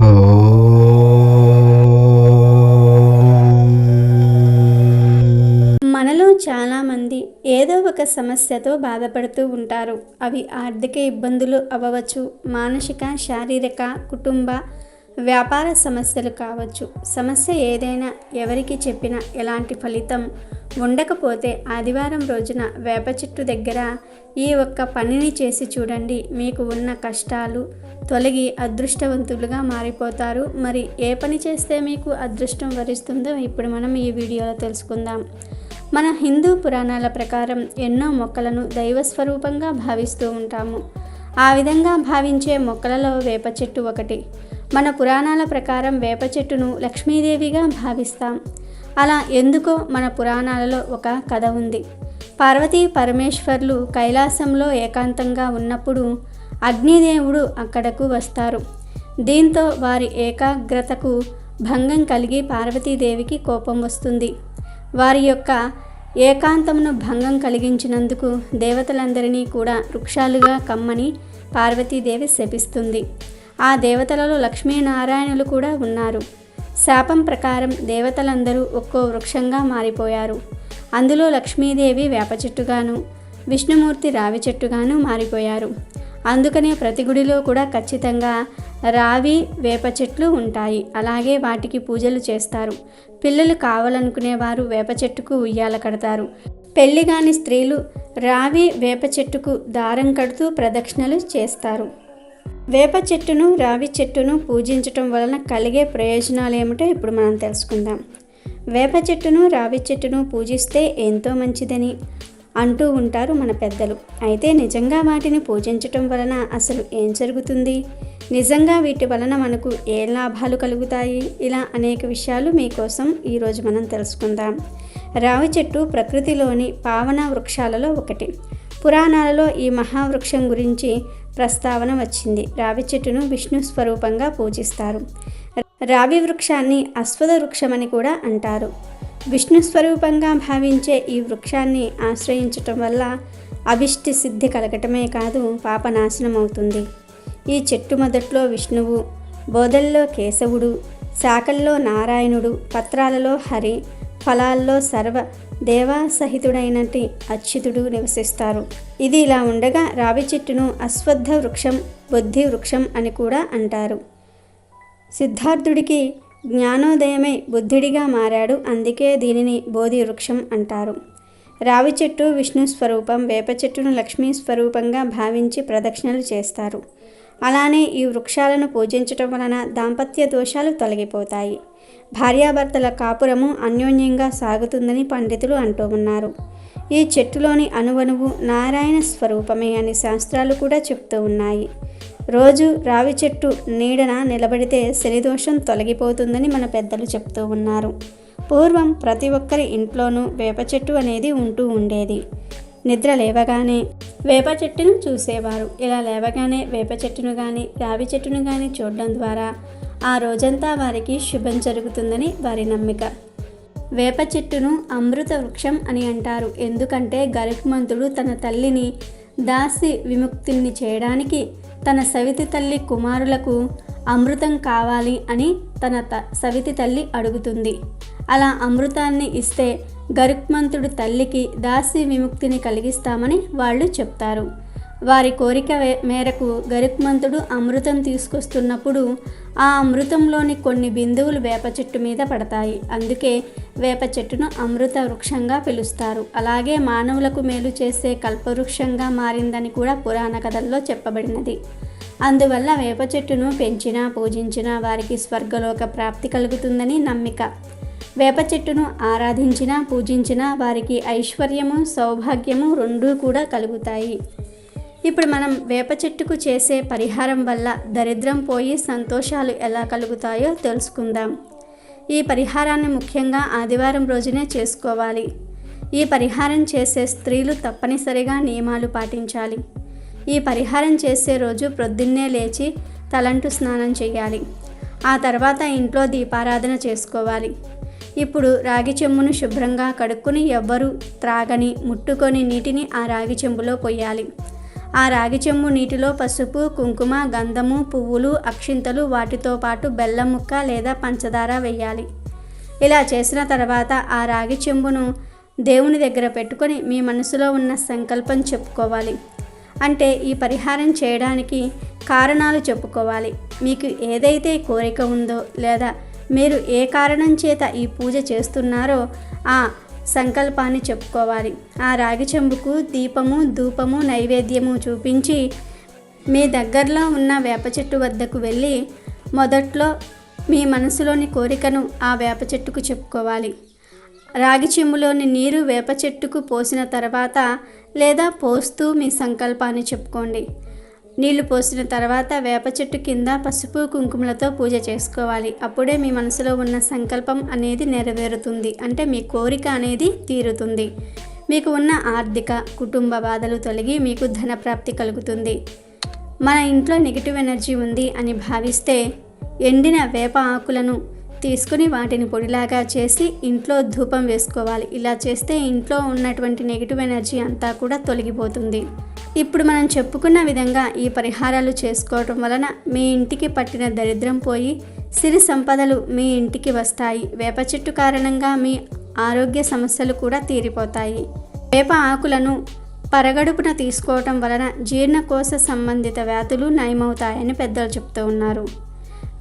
మనలో చాలామంది ఏదో ఒక సమస్యతో బాధపడుతూ ఉంటారు. అవి ఆర్థిక ఇబ్బందులు అవ్వవచ్చు మానసిక శారీరక కుటుంబ వ్యాపార సమస్యలు కావచ్చు. సమస్య ఏదైనా ఎవరికి చెప్పినా ఎలాంటి ఫలితం ఉండకపోతే ఆదివారం రోజున వేప చెట్టు దగ్గర ఈ ఒక్క పనిని చేసి చూడండి. మీకు ఉన్న కష్టాలు తొలగి అదృష్టవంతులుగా మారిపోతారు. మరి ఏ పని చేస్తే మీకు అదృష్టం వరిస్తుందో ఇప్పుడు మనం ఈ వీడియోలో తెలుసుకుందాం. మన హిందూ పురాణాల ప్రకారం ఎన్నో మొక్కలను దైవస్వరూపంగా భావిస్తూ ఉంటాము. ఆ విధంగా భావించే మొక్కలలో వేప చెట్టు ఒకటి. మన పురాణాల ప్రకారం వేప చెట్టును లక్ష్మీదేవిగా భావిస్తాం. అలా ఎందుకో మన పురాణాలలో ఒక కథ ఉంది. పార్వతీ పరమేశ్వర్లు కైలాసంలో ఏకాంతంగా ఉన్నప్పుడు అగ్నిదేవుడు అక్కడకు వస్తారు. దీంతో వారి ఏకాగ్రతకు భంగం కలిగి పార్వతీదేవికి కోపం వస్తుంది. వారి యొక్క ఏకాంతమును భంగం కలిగించినందుకు దేవతలందరినీ కూడా వృక్షాలుగా కమ్మని పార్వతీదేవి శపిస్తుంది. ఆ దేవతలలో లక్ష్మీనారాయణులు కూడా ఉన్నారు. శాపం ప్రకారం దేవతలందరూ ఒక్కో వృక్షంగా మారిపోయారు. అందులో లక్ష్మీదేవి వేప చెట్టుగాను విష్ణుమూర్తి రావి చెట్టుగాను మారిపోయారు. అందుకనే ప్రతి గుడిలో కూడా ఖచ్చితంగా రావి వేప చెట్లు ఉంటాయి. అలాగే వాటికి పూజలు చేస్తారు. పిల్లలు కావాలనుకునేవారు వేప చెట్టుకు ఉయ్యాల కడతారు. పెళ్ళి కాని స్త్రీలు రావి వేప చెట్టుకు దారం కడుతూ ప్రదక్షిణలు చేస్తారు. వేప చెట్టును రావి చెట్టును పూజించటం వలన కలిగే ప్రయోజనాలు ఏమిటో ఇప్పుడు మనం తెలుసుకుందాం. వేప చెట్టును రావి చెట్టును పూజిస్తే ఎంతో మంచిదని అంటూ ఉంటారు మన పెద్దలు. అయితే నిజంగా వాటిని పూజించటం వలన అసలు ఏం జరుగుతుంది? నిజంగా వీటి వలన మనకు ఏ లాభాలు కలుగుతాయి? ఇలా అనేక విషయాలు మీకోసం ఈరోజు మనం తెలుసుకుందాం. రావి చెట్టు ప్రకృతిలోని పావన వృక్షాలలో ఒకటి. పురాణాలలో ఈ మహావృక్షం గురించి ప్రస్తావన వచ్చింది. రావి చెట్టును విష్ణు స్వరూపంగా పూజిస్తారు. రావి వృక్షాన్ని అశ్వథ వృక్షమని కూడా అంటారు. విష్ణు స్వరూపంగా భావించే ఈ వృక్షాన్ని ఆశ్రయించటం వల్ల అభిష్టి సిద్ధి కలగటమే కాదు పాపనాశనం అవుతుంది. ఈ చెట్టు మొదట్లో విష్ణువు బోధల్లో కేశవుడు శాఖల్లో నారాయణుడు పత్రాలలో హరి ఫలాల్లో సర్వ దేవాసహితుడైనటి అచ్యుతుడు నివసిస్తారు. ఇది ఇలా ఉండగా రావి చెట్టును అశ్వత్థ వృక్షం బుద్ధి వృక్షం అని కూడా అంటారు. సిద్ధార్థుడికి జ్ఞానోదయమై బుద్ధుడిగా మారాడు అందుకే దీనిని బోధి వృక్షం అంటారు. రావి చెట్టు విష్ణు స్వరూపం వేప చెట్టును లక్ష్మీ స్వరూపంగా భావించి ప్రదక్షిణలు చేస్తారు. అలానే ఈ వృక్షాలను పూజించటం వలన దాంపత్య దోషాలు తొలగిపోతాయి. భార్యాభర్తల కాపురము అన్యోన్యంగా సాగుతుందని పండితులు అంటూ ఉన్నారు. ఈ చెట్టులోని అణువణువు నారాయణ స్వరూపమే అని శాస్త్రాలు కూడా చెప్తూ ఉన్నాయి. రోజు రావి చెట్టు నీడన నిలబడితే శనిదోషం తొలగిపోతుందని మన పెద్దలు చెప్తూ ఉన్నారు. పూర్వం ప్రతి ఒక్కరి ఇంట్లోనూ వేప చెట్టు అనేది ఉంటూ ఉండేది. నిద్ర లేవగానే వేప చెట్టును చూసేవారు. ఇలా లేవగానే వేప చెట్టును కానీ రావి చెట్టును కానీ చూడడం ద్వారా ఆ రోజంతా వారికి శుభం జరుగుతుందని వారి నమ్మిక. వేప చెట్టును అమృత వృక్షం అని అంటారు. ఎందుకంటే గరుత్మంతుడు తన తల్లిని దాసి విముక్తిని చేయడానికి తన సవితి తల్లి కుమారులకు అమృతం కావాలి అని తన త సవితి తల్లి అడుగుతుంది. అలా అమృతాన్ని ఇస్తే గరుక్మంతుడు తల్లికి దాసి విముక్తిని కలిగిస్తామని వాళ్ళు చెప్తారు. వారి కోరిక మేరకు గరుక్మంతుడు అమృతం తీసుకొస్తున్నప్పుడు ఆ అమృతంలోని కొన్ని బిందువులు వేప చెట్టు మీద పడతాయి. అందుకే వేప చెట్టును అమృత వృక్షంగా పిలుస్తారు. అలాగే మానవులకు మేలు చేసే కల్పవృక్షంగా మారిందని కూడా పురాణ కథల్లో చెప్పబడినది. అందువల్ల వేప చెట్టును పెంచినా పూజించినా వారికి స్వర్గలోక ప్రాప్తి కలుగుతుందని నమ్మిక. వేప చెట్టును ఆరాధించినా పూజించినా వారికి ఐశ్వర్యము సౌభాగ్యము రెండూ కూడా కలుగుతాయి. ఇప్పుడు మనం వేప చెట్టుకు చేసే పరిహారం వల్ల దరిద్రం పోయి సంతోషాలు ఎలా కలుగుతాయో తెలుసుకుందాం. ఈ పరిహారాన్ని ముఖ్యంగా ఆదివారం రోజునే చేసుకోవాలి. ఈ పరిహారం చేసే స్త్రీలు తప్పనిసరిగా నియమాలు పాటించాలి. ఈ పరిహారం చేసే రోజు ప్రొద్దున్నే లేచి తలంటు స్నానం చేయాలి. ఆ తర్వాత ఇంట్లో దీపారాధన చేసుకోవాలి. ఇప్పుడు రాగి చెంబును శుభ్రంగా కడుక్కుని ఎవ్వరూ త్రాగని ముట్టుకొని నీటిని ఆ రాగి చెంబులో పొయ్యాలి. ఆ రాగి చెంబు నీటిలో పసుపు కుంకుమ గంధము పువ్వులు అక్షింతలు వాటితో పాటు బెల్లం ముక్క లేదా పంచదార వేయాలి ఇలా చేసిన తర్వాత ఆ రాగి చెంబును దేవుని దగ్గర పెట్టుకొని మీ మనసులో ఉన్న సంకల్పం చెప్పుకోవాలి. అంటే ఈ పరిహారం చేయడానికి కారణాలు చెప్పుకోవాలి. మీకు ఏదైతే కోరిక ఉందో లేదా మీరు ఏ కారణం చేత ఈ పూజ చేస్తున్నారో ఆ సంకల్పాన్ని చెప్పుకోవాలి. ఆ రాగి చెంబుకు దీపము ధూపము నైవేద్యము చూపించి మీ దగ్గరలో ఉన్న వేప చెట్టు వద్దకు వెళ్ళి మొదట్లో మీ మనసులోని కోరికను ఆ వేప చెట్టుకు చెప్పుకోవాలి. రాగి చెంబులోని నీరు వేప చెట్టుకు పోసిన తర్వాత లేదా పోస్తూ మీ సంకల్పాన్ని చెప్పుకోండి. నీళ్ళు పోసిన తర్వాత వేప చెట్టు కింద పసుపు కుంకుమలతో పూజ చేసుకోవాలి. అప్పుడే మీ మనసులో ఉన్న సంకల్పం అనేది నెరవేరుతుంది. అంటే మీ కోరిక అనేది తీరుతుంది. మీకు ఉన్న ఆర్థిక కుటుంబ బాధలు తొలగి మీకు ధనప్రాప్తి కలుగుతుంది. మన ఇంట్లో నెగిటివ్ ఎనర్జీ ఉంది అని భావిస్తే ఎండిన వేప ఆకులను తీసుకుని వాటిని పొడిలాగా చేసి ఇంట్లో ధూపం వేసుకోవాలి. ఇలా చేస్తే ఇంట్లో ఉన్నటువంటి నెగిటివ్ ఎనర్జీ అంతా కూడా తొలగిపోతుంది. ఇప్పుడు మనం చెప్పుకున్న విధంగా ఈ పరిహారాలు చేసుకోవటం వలన మీ ఇంటికి పట్టిన దరిద్రం పోయి సిరి సంపదలు మీ ఇంటికి వస్తాయి. వేప చెట్టు కారణంగా మీ ఆరోగ్య సమస్యలు కూడా తీరిపోతాయి. వేప ఆకులను పరగడుపున తీసుకోవటం వలన జీర్ణకోశ సంబంధిత వ్యాధులు నయమవుతాయని పెద్దలు చెప్తూ ఉన్నారు.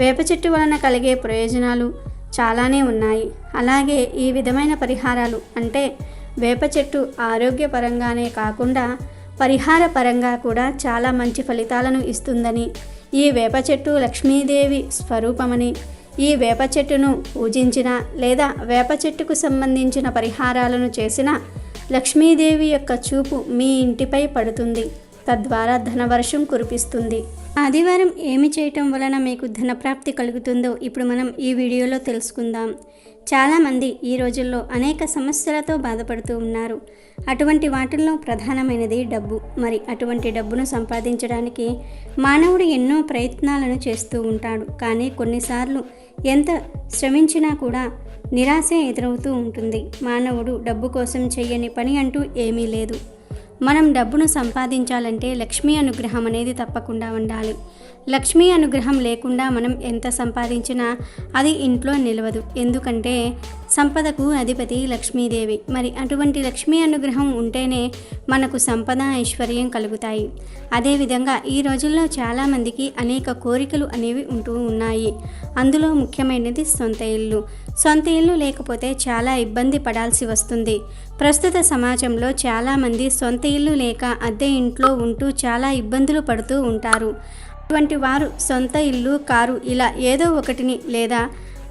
వేప చెట్టు వలన కలిగే ప్రయోజనాలు చాలానే ఉన్నాయి. అలాగే ఈ విధమైన పరిహారాలు అంటే వేప చెట్టు ఆరోగ్యపరంగానే కాకుండా పరిహార పరంగా కూడా చాలా మంచి ఫలితాలను ఇస్తుందని. ఈ వేప చెట్టు లక్ష్మీదేవి స్వరూపమని. ఈ వేప చెట్టును పూజించిన లేదా వేప చెట్టుకు సంబంధించిన పరిహారాలను చేసిన లక్ష్మీదేవి యొక్క చూపు మీ ఇంటిపై పడుతుంది. తద్వారా ధనవర్షం కురిపిస్తుంది. ఆదివారం ఏమి చేయటం వలన మీకు ధనప్రాప్తి కలుగుతుందో ఇప్పుడు మనం ఈ వీడియోలో తెలుసుకుందాం. చాలామంది ఈ రోజుల్లో అనేక సమస్యలతో బాధపడుతూ ఉన్నారు. అటువంటి వాటిల్లో ప్రధానమైనది డబ్బు. మరి అటువంటి డబ్బును సంపాదించడానికి మానవుడు ఎన్నో ప్రయత్నాలను చేస్తూ ఉంటాడు. కానీ కొన్నిసార్లు ఎంత శ్రమించినా కూడా నిరాశ ఎదురవుతూ ఉంటుంది. మానవుడు డబ్బు కోసం చేయని పని అంటూ ఏమీ లేదు. మనం డబ్బును సంపాదించాలంటే లక్ష్మీ అనుగ్రహం అనేది తప్పకుండా ఉండాలి. లక్ష్మీ అనుగ్రహం లేకుండా మనం ఎంత సంపాదించినా అది ఇంట్లో నిలవదు. ఎందుకంటే సంపదకు అధిపతి లక్ష్మీదేవి. మరి అటువంటి లక్ష్మీ అనుగ్రహం ఉంటేనే మనకు సంపద ఐశ్వర్యం కలుగుతాయి. అదేవిధంగా ఈ రోజుల్లో చాలామందికి అనేక కోరికలు అనేవి ఉంటూ ఉన్నాయి. అందులో ముఖ్యమైనది సొంత ఇల్లు. సొంత ఇల్లు లేకపోతే చాలా ఇబ్బంది పడాల్సి వస్తుంది. ప్రస్తుత సమాజంలో చాలామంది సొంత ఇల్లు లేక అద్దె ఇంట్లో ఉంటూ చాలా ఇబ్బందులు పడుతూ ఉంటారు. అటువంటి వారు సొంత ఇల్లు కారు ఇలా ఏదో ఒకటిని లేదా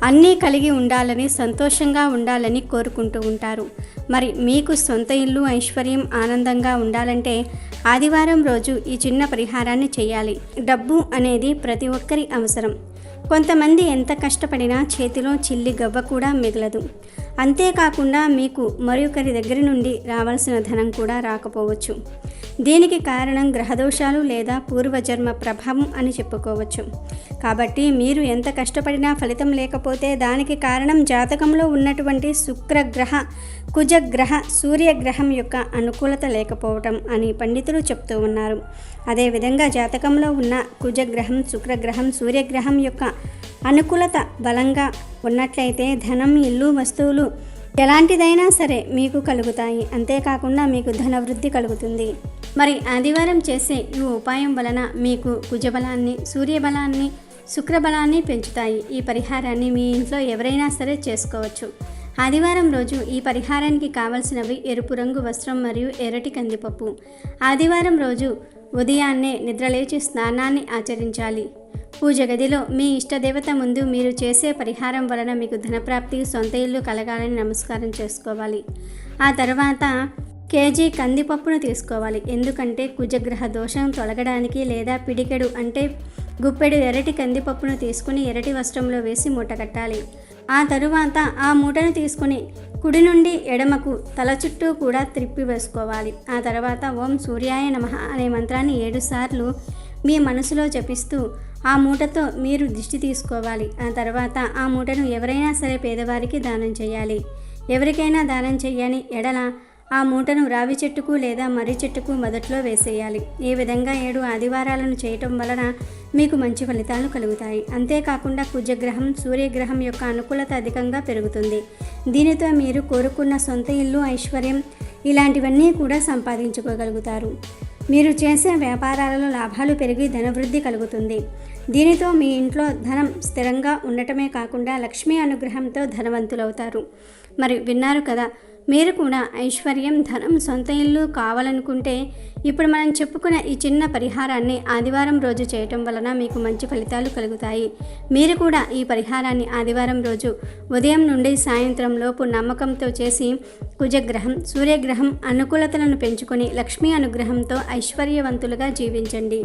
అన్నీ కలిగి ఉండాలని సంతోషంగా ఉండాలని కోరుకుంటూ ఉంటారు. మరి మీకు సొంత ఇల్లు ఐశ్వర్యం ఆనందంగా ఉండాలంటే ఆదివారం రోజు ఈ చిన్న పరిహారాన్ని చేయాలి. డబ్బు అనేది ప్రతి ఒక్కరి అవసరం. కొంతమంది ఎంత కష్టపడినా చేతిలో చిల్లి గవ్వ కూడా మిగలదు. అంతేకాకుండా మీకు మరొకరి దగ్గర నుండి రావాల్సిన ధనం కూడా రాకపోవచ్చు. దీనికి కారణం గ్రహదోషాలు లేదా పూర్వజన్మ ప్రభావం అని చెప్పుకోవచ్చు. కాబట్టి మీరు ఎంత కష్టపడినా ఫలితం లేకపోతే దానికి కారణం జాతకంలో ఉన్నటువంటి శుక్రగ్రహ కుజగ్రహ సూర్యగ్రహం యొక్క అనుకూలత లేకపోవటం అని పండితులు చెప్తూ ఉన్నారు. అదేవిధంగా జాతకంలో ఉన్న కుజగ్రహం శుక్రగ్రహం సూర్యగ్రహం యొక్క అనుకూలత బలంగా ఉన్నట్లయితే ధనం ఇల్లు వస్తువులు ఎలాంటిదైనా సరే మీకు కలుగుతాయి. అంతేకాకుండా మీకు ధనవృద్ధి కలుగుతుంది. మరి ఆదివారం చేసే ఈ ఉపాయం వలన మీకు కుజబలాన్ని సూర్యబలాన్ని శుక్రబలాన్ని పెంచుతాయి. ఈ పరిహారాన్ని మీ ఇంట్లో ఎవరైనా సరే చేసుకోవచ్చు. ఆదివారం రోజు ఈ పరిహారానికి కావలసినవి ఎరుపు రంగు వస్త్రం మరియు ఎర్రటి కందిపప్పు. ఆదివారం రోజు ఉదయాన్నే నిద్రలేచి స్నానాన్ని ఆచరించాలి. పూజ గదిలో మీ ఇష్టదేవత ముందు మీరు చేసే పరిహారం వలన మీకు ధనప్రాప్తి సొంత ఇల్లు కలగాలని నమస్కారం చేసుకోవాలి. ఆ తర్వాత కేజీ కందిపప్పును తీసుకోవాలి. ఎందుకంటే కుజగ్రహ దోషం తొలగడానికి లేదా పిడికెడు అంటే గుప్పెడు ఎరటి కందిపప్పును తీసుకుని ఎరటి వస్త్రంలో వేసి మూట కట్టాలి. ఆ తరువాత ఆ మూటను తీసుకుని కుడి నుండి ఎడమకు తల చుట్టూ కూడా త్రిప్పి వేసుకోవాలి. ఆ తర్వాత ఓం సూర్యాయ నమ అనే మంత్రాన్ని ఏడుసార్లు మీ మనసులో జపిస్తూ ఆ మూటతో మీరు దిష్టి తీసుకోవాలి. ఆ తర్వాత ఆ మూటను ఎవరైనా సరే పేదవారికి దానం చేయాలి. ఎవరికైనా దానం చేయని ఎడల ఆ మూటను రావి చెట్టుకు లేదా మర్రి చెట్టుకు మొదట్లో వేసేయాలి. ఈ విధంగా ఏడు ఆదివారాలను చేయటం వలన మీకు మంచి ఫలితాలు కలుగుతాయి. అంతేకాకుండా కుజగ్రహం సూర్యగ్రహం యొక్క అనుకూలత అధికంగా పెరుగుతుంది. దీనితో మీరు కోరుకున్న సొంత ఇల్లు ఐశ్వర్యం ఇలాంటివన్నీ కూడా సంపాదించుకోగలుగుతారు. మీరు చేసే వ్యాపారాలలో లాభాలు పెరిగి ధనవృద్ధి కలుగుతుంది. దీనితో మీ ఇంట్లో ధనం స్థిరంగా ఉండటమే కాకుండా లక్ష్మీ అనుగ్రహంతో ధనవంతులవుతారు. మరి విన్నారు కదా మీరు కూడా ఐశ్వర్యం ధనం సొంత ఇల్లు కావాలనుకుంటే ఇప్పుడు మనం చెప్పుకున్న ఈ చిన్న పరిహారాన్ని ఆదివారం రోజు చేయటం వలన మీకు మంచి ఫలితాలు కలుగుతాయి. మీరు కూడా ఈ పరిహారాన్ని ఆదివారం రోజు ఉదయం నుండి సాయంత్రం లోపు నమ్మకంతో చేసి కుజగ్రహం సూర్యగ్రహం అనుకూలతలను పెంచుకొని లక్ష్మీ అనుగ్రహంతో ఐశ్వర్యవంతులుగా జీవించండి.